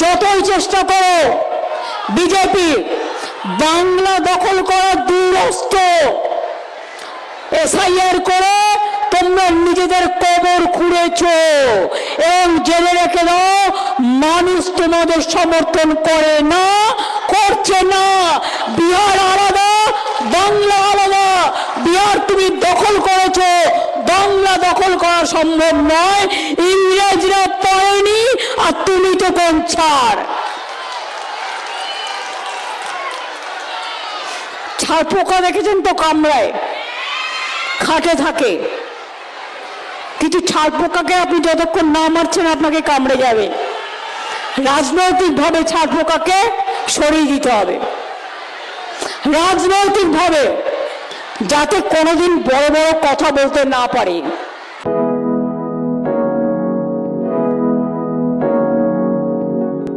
যতই চেষ্টা করো, বিজেপি বাংলা দখল করার দুরস্ত। এসআইআর করে তোমরা নিজেদের কবর খুঁড়েছ এবং জেনে রেখে দাও, মানুষ তোমাদের সমর্থন করে না, করছে না। বিহার আলাদা, বাংলা আলাদা। বিহার তুমি দখল করেছ, বাংলা দখল করা সম্ভব নয়। ইংরেজরা পারেনি আর তুমি তো কোন ছাড় ছাড় পোকা দেখেছেন তো কামড়ায় খাটে থাকে। কিছু ছাড় পোকাকে আপনি যতক্ষণ না মারছেন, আপনাকে কামড়ে যাবে। রাজনৈতিকভাবে ছাড় পোকাকে সরিয়ে দিতে হবে। রাজনৈতিকভাবে যাতে কোনোদিন বড় বড় কথা বলতে না পারে।